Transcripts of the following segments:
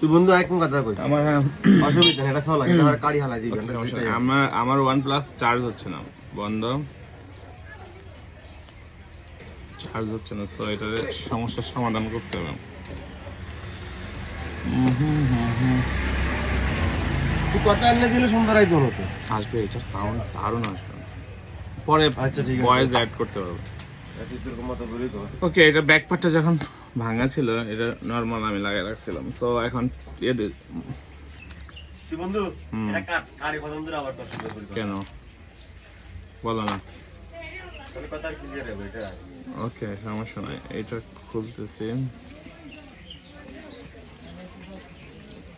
তুই বন্ধু কথা কই। আমার অসুবিধা নেই এটা সহ লাগে হালাই দিবেন। আমার আমার ওয়ান প্লাস চার্জ হচ্ছে না বন্ধ। চার্জ হচ্ছে না সো এটার সমস্যার সমাধান করতে হবে। তুই কথা এনে দিলে সুন্দর আইতো হতো আসবে এটা সাউন্ড দারুণ আসবে। পরে আচ্ছা, ঠিক আছে। ভয়েস অ্যাড করতে পারব। ওকে এটা ব্যাক পার্টটা যখন ভাঙা ছিল এটা নর্মাল আমি লাগিয়ে রাখছিলাম। সো এখন ইয়ে বন্ধু। এটা কাট কাড়ি পছন্দ আবার সঙ্গে কেন? বলো না। কথা এটা ওকে সমস্যা নাই। এটা খুলতেছি।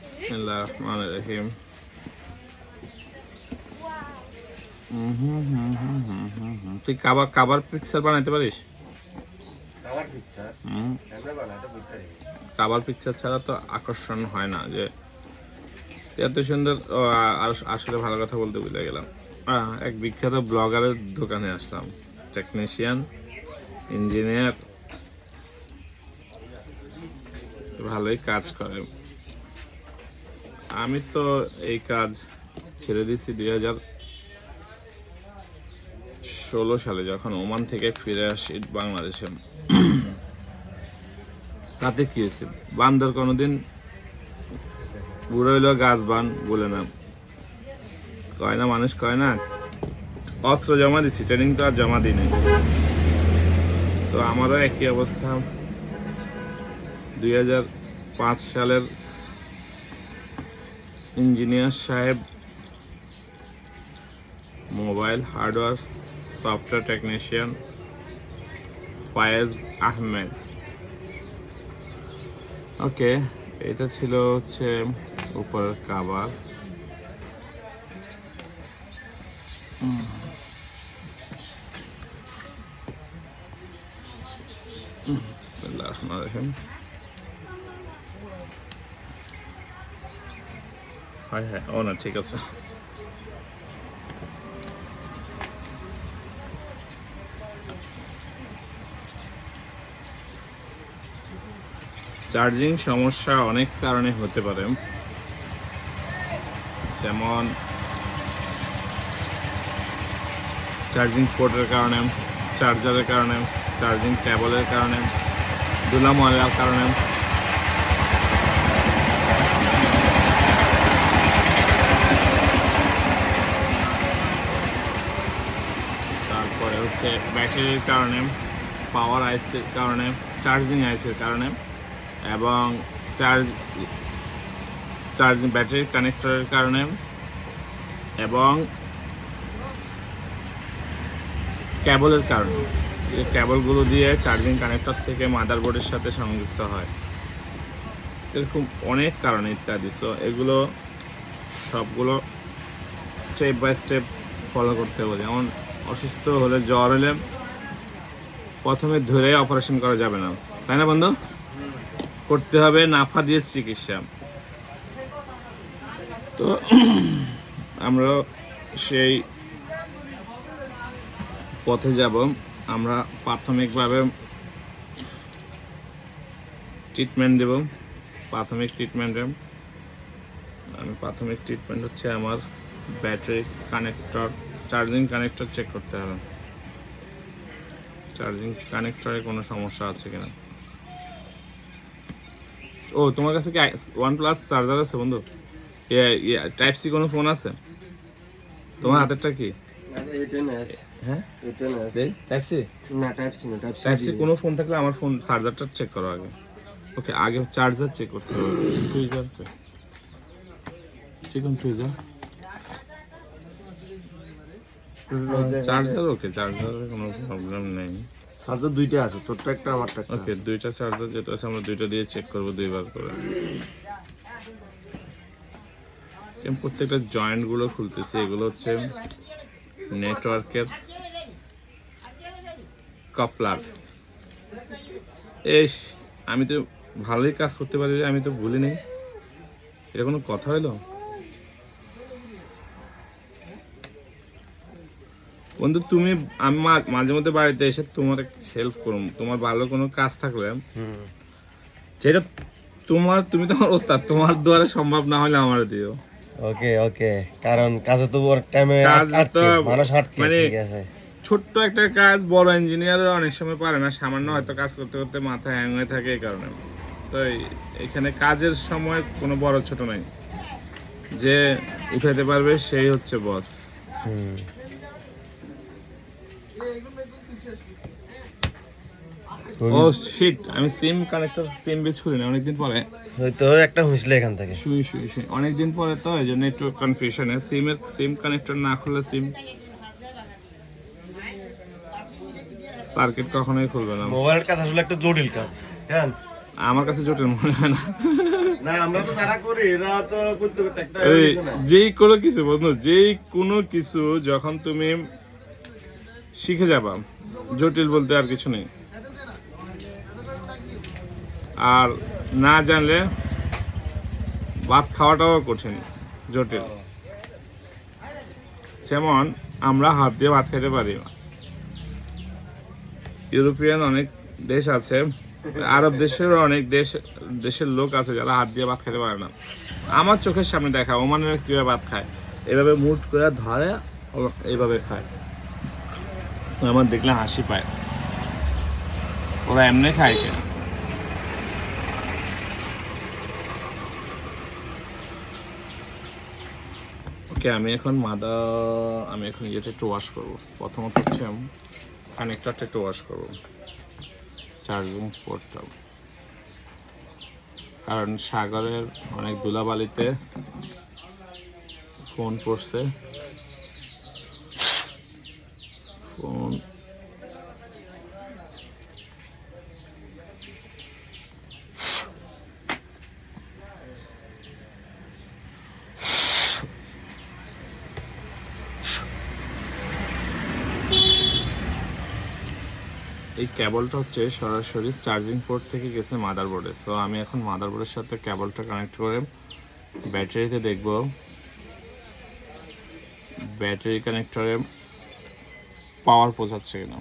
বিসমিল্লাহির রহমানির রহিম হুম হুম হুম হুম হুম হুম হুম। তুই কাবার কাবার পিকচার বানাইতে পারিস? কাবার পিকচার ছাড়া তো আকর্ষণ হয় না যে এত সুন্দর আসলে ভালো কথা বলতে ভুলে গেলাম। এক বিখ্যাত ব্লগারের দোকানে আসলাম। টেকনিশিয়ান ইঞ্জিনিয়ার ভালোই কাজ করে। আমি তো এই কাজ ছেড়ে দিয়েছি দুই হাজার ষোলো সালে যখন ওমান থেকে ফিরে আসি বাংলাদেশে, তাতে কি হয়েছে? বান্দর কোনোদিন বুড়ো গাছ বান বলে না। কয় না, মানুষ কয় না, অস্ত্র জমা দিচ্ছি ট্রেনিং তো আর জমা দিই তো আমারও একই অবস্থা। দুই হাজার পাঁচ সালের ইঞ্জিনিয়ার সাহেব, mobile hardware software technician Faiz Ahmed okay এটা ছিল হচ্ছে উপরের কাবার উম। উম, বিসমিল্লাহির রহিম হ্যাঁ হ্যাঁ ও না ঠিক আছে। চার্জিং সমস্যা অনেক কারণে হতে পারে। যেমন চার্জিং পোর্টের কারণে, চার্জারের কারণে, চার্জিং কেবলের কারণে দুলা ময়লার কারণে। তারপরে হচ্ছে ব্যাটারির কারণে পাওয়ার আইসের কারণে চার্জিং আইসের কারণে। এবং চার্জ, চার্জিং ব্যাটারি কানেক্টরের কারণে এবং ক্যাবলের কারণে। এই ক্যাবলগুলো দিয়ে চার্জিং কানেক্টর থেকে মাদারবোর্ডের সাথে সংযুক্ত হয়। এরকম অনেক কারণে ইত্যাদি। সো এগুলো সবগুলো স্টেপ বাই স্টেপ ফলো করতে হবে। যেমন অসুস্থ হলে জ্বর হলে প্রথমে ধরে অপারেশন করা যাবে না। তাই না বন্ধু? করতে হবে নাফা দিয়ে চিকিৎসা। তো আমরা সেই পথে যাব। আমরা প্রাথমিকভাবে ট্রিটমেন্ট দেব। প্রাথমিক ট্রিটমেন্টে আমি প্রাথমিক ট্রিটমেন্ট হচ্ছে আমার battery connector charging connector check করতে হবে। চার্জিং কানেক্টরে কোনো সমস্যা আছে কিনা? ও তোমার কাছে কি ওয়ান প্লাস চার্জার আছে বন্ধু? টাইপ সি কোনো ফোন আছে? তোমার হাতেরটা কি? হ্যাঁ? কোনো ফোন থাকলে আমার ফোন চার্জারটা চেক করো আগে। ওকে আগে চার্জার চেক করতে হবে। টুইজার চিকন টুইজার চার্জার ওকে চার্জারের কোনো প্রবলেম নেই। চার্জার দুইটা আছে তোরটা একটা আমারটা একটা ওকে দুইটা চার্জার যেটা আছে আমরা দুইটা দিয়ে চেক করব দুইবার করে। আমি প্রত্যেকটা জয়েন্টগুলো খুলতেছি এগুলো হচ্ছে নেটওয়ার্কের কফলার এই আমি তো ভালোই কাজ করতে পারি আমি তো ভুলি নেই। এটা কোনো কথা হলো বন্ধু তুমি আমি মাঝে মধ্যে বাড়িতে এসে তোমার হেল্প করুম তোমার ভালো কোনো কাজ থাকলে যেটা তোমার তুমি তো আমার ওস্তাদ তোমার দ্বারা সম্ভব না হলে আমার দিও। ওকে ওকে। কারণ কাজে তো ওর টাইমে মানুষ আটকে মানে- ঠিক আছে। ছোট্ট একটা কাজ বড় ইঞ্জিনিয়ার অনেক সময় পারে না সামান্য হয়তো কাজ করতে করতে মাথা হ্যাং হয়ে থাকে এই কারণে। তো এখানে কাজের সময় কোনো বড় ছোট নাই। যে উঠাতে পারবে সেই হচ্ছে বস হুম। ও শিট আমি সিম কানেক্টর সিম বেচ না অনেকদিন পরে। হয়তো একটা এখান থেকে। শুই শুই শুই। অনেকদিন পরে তো এই জন্য একটু কনফিউশনে সিমের সিম কানেক্টর না খুললে সিম সার্কিট কখনোই খুলবে না। মোবাইলের কাজ আসলে একটা জটিল কাজ হ্যাঁ আমার কাছে জটিল মনে হয় না। না আমরা তো যারা করি এরা তো করতে করতে একটা। যেই কোনো কিছু বন্ধু যেই কোনো কিছু যখন তুমি শিখে যাবা জটিল বলতে আর কিছু নেই। আর না জানলে ভাত খাওয়াটাও কঠিন, জটিল। যেমন আমরা হাত দিয়ে ভাত খেতে পারি। ইউরোপিয়ান অনেক দেশ আছে, আরব দেশেরও অনেক দেশ, দেশের লোক আছে যারা হাত দিয়ে ভাত খেতে পারে না। আমার চোখের সামনে দেখা, ওমানের কীভাবে ভাত খায়? এভাবে মুট করে ধরে এইভাবে খায়। আমার দেখলে হাসি পায়। ওরা এমনি খায় কেন? ওকে আমি এখন মাদা, আমি এখন ইয়েটা একটু ওয়াশ করব। প্রথমত হচ্ছে আমি কানেক্টারটা একটু ওয়াশ করব। চার্জিং পোর্টটা কারণ সাগরের অনেক ধুলাবালিতে ফোন পড়ছে ফোন এই কেবলটা হচ্ছে সরাসরি চার্জিং পোর্ট থেকে গেছে মাদারবোর্ডে সো আমি এখন মাদারবোর্ডের সাথে কেবলটা কানেক্ট করে ব্যাটারিতে দেখব। ব্যাটারি কানেক্টরে পাওয়ার পৌঁছাচ্ছে কিনা।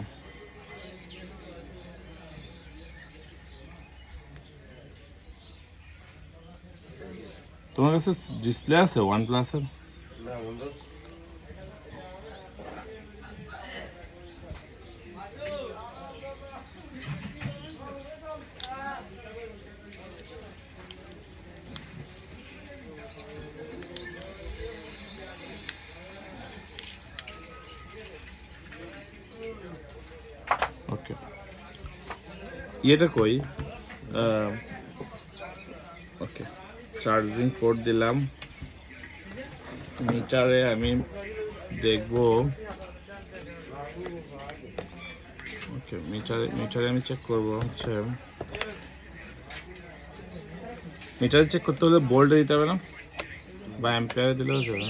তোমার কাছে ডিসপ্লে আছে? ওয়ান প্লাসের না, বন্ধু। ওকে ইয়েটা কই? ওকে চার্জিং পোর্ট দিলাম। মিটারে আমি দেখব। ওকে মিটারে মিটারে আমি চেক করব, হচ্ছে। মিটারে চেক করতে হলে বোল্টে দিতে হবে না? বা অ্যাম্পিয়ারে দিলেও চলে।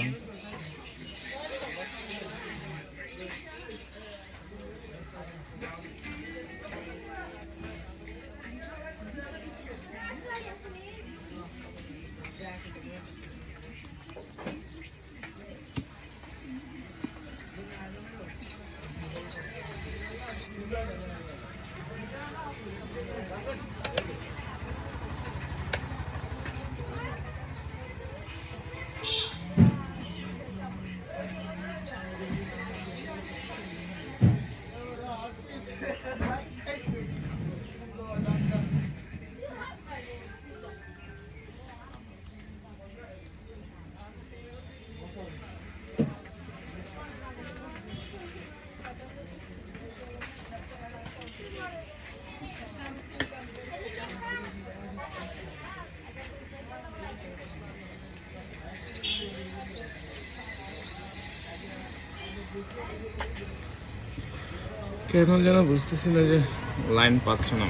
কেন যেন বুঝতেছি না যে লাইন পাচ্ছে না।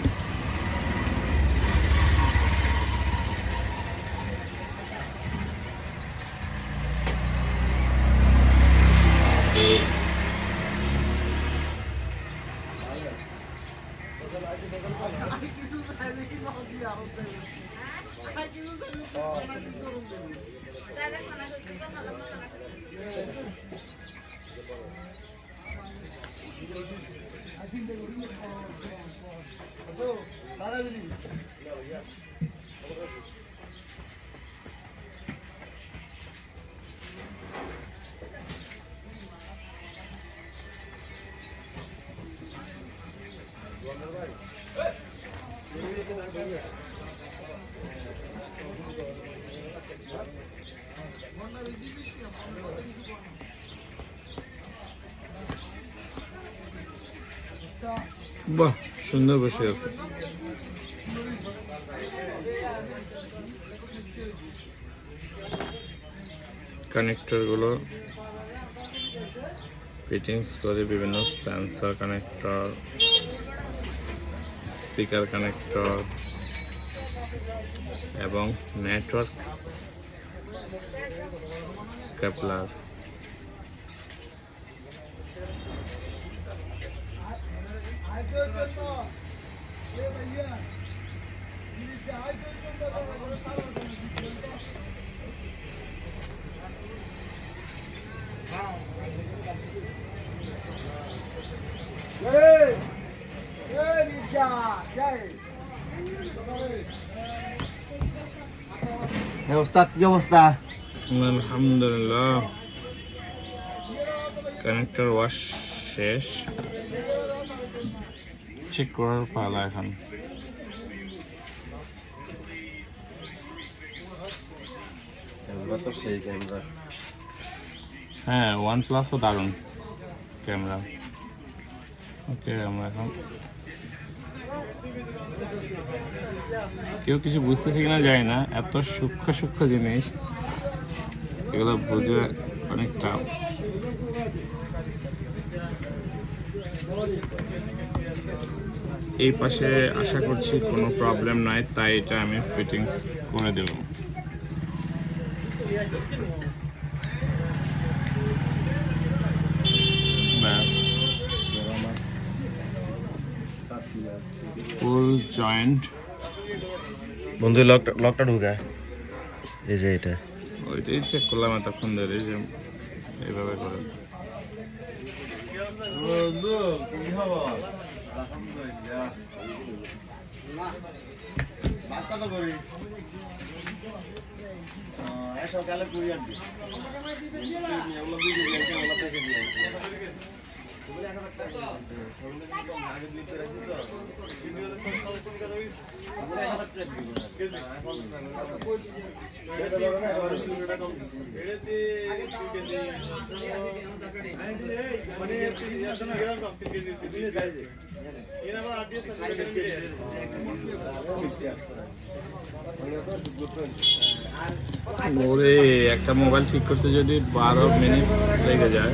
সুন্দর বসে আছে। কানেক্টরগুলো ফিটিংস করে বিভিন্ন সেন্সর কানেক্টর স্পিকার কানেক্টর এবং নেটওয়ার্ক ক্যাপলার ওস্তাদ কি অবস্থা? আলহামদুলিল্লাহ। কানেক্টর ওয়াশ শেষ। চেক করার পালা এখন। হ্যাঁ ওয়ান প্লাসও দারুণ ক্যামেরা। ওকে আমরা এখন কেউ কিছু বুঝতেছি কিনা যায় না এত সূক্ষ্ম সূক্ষ্ম জিনিস। এগুলো বুঝে অনেক টাফ এই পাশে আশা করছি কোনো প্রবলেম নাই তাই এটা আমি ফিটিংস করে দেবো। ফুল জয়েন্ট বন্ধু লকটা লকটা ঢুকা এই যে এটা। ওইটাই চেক করলাম এতক্ষণ ধরে যে এইভাবে করে। বন্ধু কি খবর? আলহামদুলিল্লাহ বার্তা তো করি সকালে কুড়ি আনবি ওগুলো দিয়ে ওগুলো থেকে দিয়েছে ওগুলো এক হাজার টাকা দিয়েছে। ওগুলো কিন্তু কম আগে বিল করে রাখছি তো। ওগুলো এক হাজার টাকা দিব না। এখন এটা ধরো না, একেবারে কিলোটা কম দিচ্ছি। ওরে একটা মোবাইল ঠিক করতে যদি বারো মিনিট লেগে যায়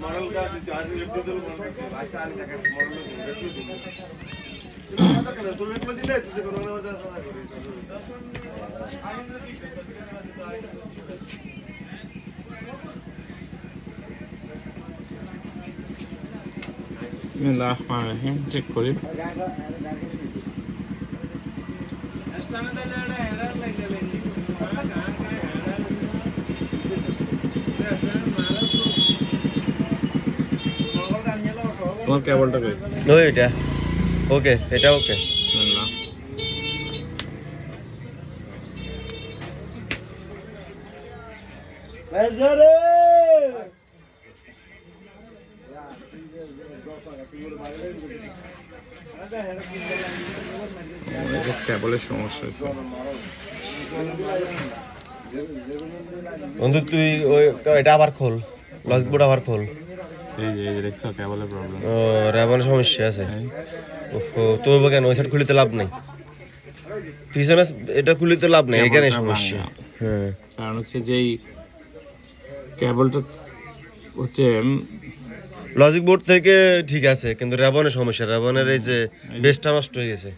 मॉडल का आज तुला दिलंय तुझे बनवण्यावर असं नाही বিসমিল্লাহ রহমান রহিম চেক করি তোমার কেবলটা কই? নো এটা। ওকে এটা ওকে। কেবলের সমস্যা হয়েছে। বন্ধু তুই ওই এটা আবার খোল লস বোর্ড আবার খোল। এই এই দেখছ কেবলের প্রবলেম ও রেবনের সমস্যা আছে? ওহো তো কেন? ওই সাইড খুলিতে লাভ নাই? পিছনে এটা খুলিতে লাভ নাই এখানে সমস্যা। হ্যাঁ। কারণ হচ্ছে যেই কেবলটা হচ্ছে লজিক বোর্ড থেকে ঠিক আছে কিন্তু রেবনের সমস্যা। রেবনের এই যে বেসটা নষ্ট হয়ে গেছে।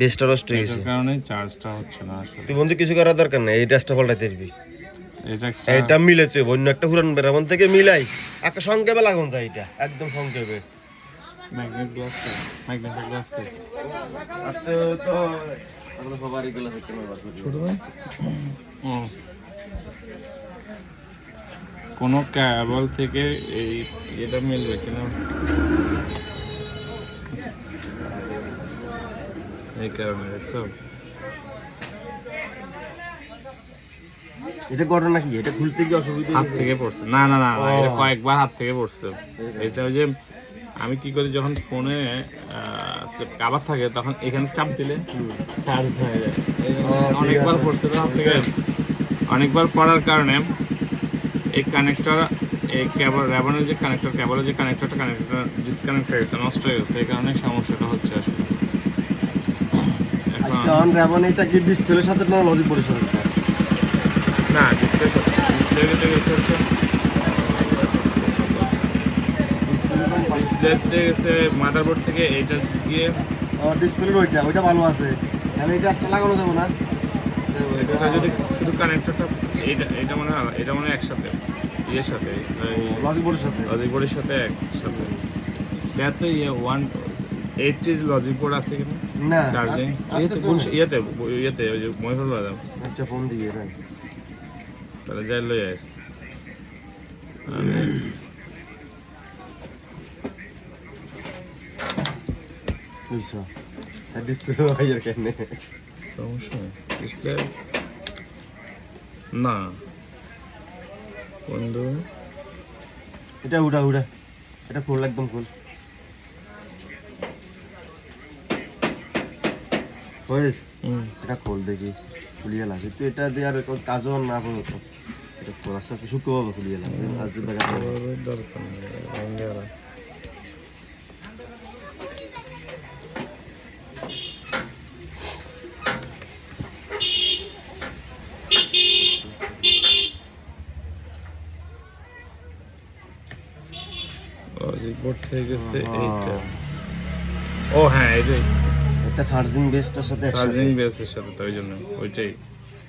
বেসটা নষ্ট হয়ে গেছে। কারণে চার্জটা হচ্ছে না আসলে। তুই বন্ধু কিছু করার দরকার নেই এই ড্রেসটা পাল্টাইতে দিবি এটা এক্সট্রা এটা মিলে তুই অন্য একটা পুরান বেরামন থেকে মিলাই। একটা সংক্ষেপে লাগুন যায় এটা একদম সংক্ষেপে। ম্যাগনেট গ্লাস ম্যাগনেট গ্লাস আর তো তো আমরা সবারই গেলে হচ্ছে ছোট ভাই? কোনো ক্যাবল থেকে এই এটা মিলবে কিনা এই কারণে দেখছ এটা ঘটনা কি? এটা খুলতে কি অসুবিধা হাত থেকে পড়ছে। না না না এটা কয়েকবার হাত থেকে পড়ছে। এটা ওই যে আমি কি করি যখন ফোনে কাবার থাকে তখন এখানে চাপ দিলে চার্জ হয়ে যায়। অনেকবার পড়ছে তো হাত থেকে। অনেকবার পড়ার কারণে এই কানেক্টর এই কেবল র্যাবনের যে কানেক্টর কেবলের যে কানেক্টরটা কানেক্টরটা ডিসকানেক্ট হয়ে গেছে নষ্ট হয়ে গেছে এই কারণে সমস্যাটা হচ্ছে আসলে। এখন রেবন এটা কি ডিসপ্লের সাথে না লজিক সাথে না ডিসপ্লে ডিসপ্লে গেছে হচ্ছে ডিসপ্লে ডিসপ্লেতে গেছে মাদারবোর্ড থেকে এইটা গিয়ে ডিসপ্লের ওইটা ওইটা ভালো আছে। আমি এটা আসটা লাগানো যাবে না? এক্সট্রা যদি শুধু কানেক্টরটা এইটা এটা মনে হয় এটা মনে হয় একসাথে ইয়ের সাথে লজিক বোর্ডের সাথে। লজিক বোর্ডের সাথে একসাথে। দেখ তো ইয়ে ওয়ান এইটটির লজিক বোর্ড আছে কিনা? না চার্জিং ইয়েতে ইয়েতে ইয়েতে ওই যে মহিফুল বাদাম আচ্ছা ফোন দিয়ে তাহলে যাই লই আর ডিসপ্লে ভাইয়ের কেন সমস্যা ডিসপ্লে না বন্ধু এটা উড়া উড়া এটা খোল একদম খোল হয়েছে এটা খোল দেখি খুলিয়ে লাগে তুই এটা কোনো কাজও না করো তো এটা আস্তে আস্তে শুক্র হবে খুলিয়ে লাগে আজ গেছে। এইটা। ও হ্যাঁ এইটাই এটা চার্জিং বেসটার সাথে চার্জিং বেসের সাথে তো ওই জন্য ওইটাই।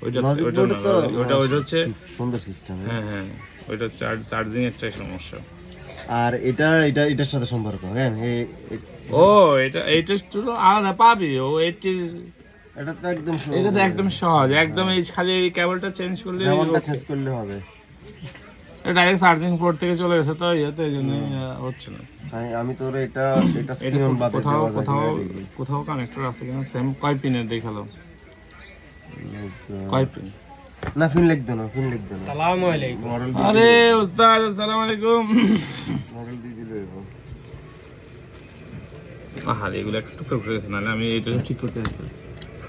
ওইটা ওইটা না, ওইটা ওইটা হচ্ছে সুন্দর সিস্টেম হ্যাঁ। হ্যাঁ ওইটা চার্জ চার্জিং একটাই সমস্যা। আর এটা এটা এটার সাথে সম্পর্ক হ্যাঁ ও এটা এইটা তো আলাদা পাবি। ও এইটি এটা তো একদম সহজ। এটা তো একদম সহজ। একদম এই খালি এই কেবলটা চেঞ্জ করলে যেমনটা চেঞ্জ করলে হবে। ডাইরেক্ট চার্জিং পোর্ট থেকে চলে গেছে তো ইয়ে তো এই জন্য হচ্ছে না। আমি তোর এটা এটা এটা স্ক্রিন বাদে কোথাও কোথাও কোথাও কানেক্টর আছে কিনা সেম কয় পিনের দেখাল কয় পিন না ফিন লিখ দেন ফিন লিখ দেন সালামু আলাইকুম। আরে উস্তাদ আসসালামু আলাইকুম। মডেল দিয়ে দিলে আহারে এগুলো একটু টুকরো করে গেছে নাহলে আমি এইটা ঠিক করতে যাচ্ছিলাম।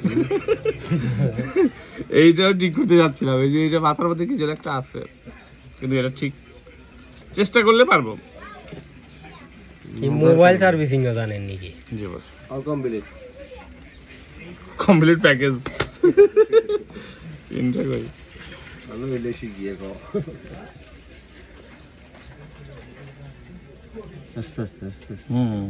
এইটাও ঠিক করতে যাচ্ছিলাম এই যে এইটা মাথার মধ্যে কিছু একটা আছে। কিন্তু এটা ঠিক চেষ্টা করলে পারব। মোবাইল সার্ভিসিং ও জানেন নাকি? জি বস। Complete. কমপ্লিট প্যাকেজ তিনটা করি। আমি হইলে শিখিয়ে কও আস্তে আস্তে আস্তে আস্তে। হুম।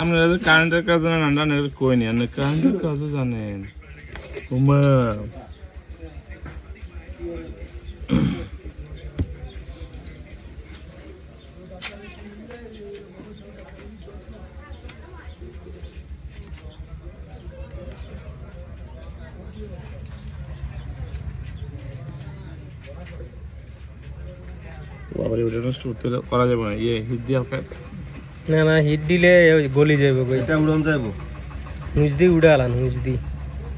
আমরা কারেন্টের কাজ জানেন, আমরা কই নি আপনি কারেন্টের কাজও জানেন। বাবারে, ওটা নষ্ট করতে করা যাবে না। ইয়ে হিট দিয়ে না না হিট দিলে গলি কই এটা উড়ন যাইবো? হুঁজ দি উড়ে আলান হুঁজ দি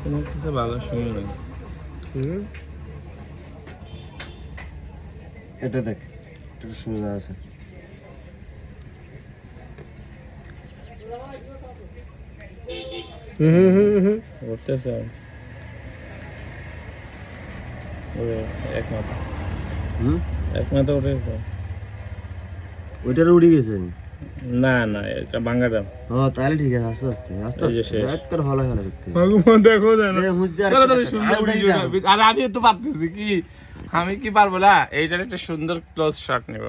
কোনো কিছু ভালো শুনি নাই। হুম? এটা দেখ এটা সোজা আছে। হুম হুম হুম হুম। উঠে গেছে এক মাথা। হুম? এক মাথা উঠে গেছে ওইটার উড়ে গেছে। না না এটা বাঙ্গাটা ও তাহলে ঠিক আছে আস্তে আস্তে আস্তে আস্তে। শেষ। এক করে ভালো ভালো দেখতে। ভগবান দেখো জানা এ, হুঁশ আর আর আমি তো ভাবতেছি কি আমি কি পারব না? এইটার একটা সুন্দর ক্লোজ শট নেব।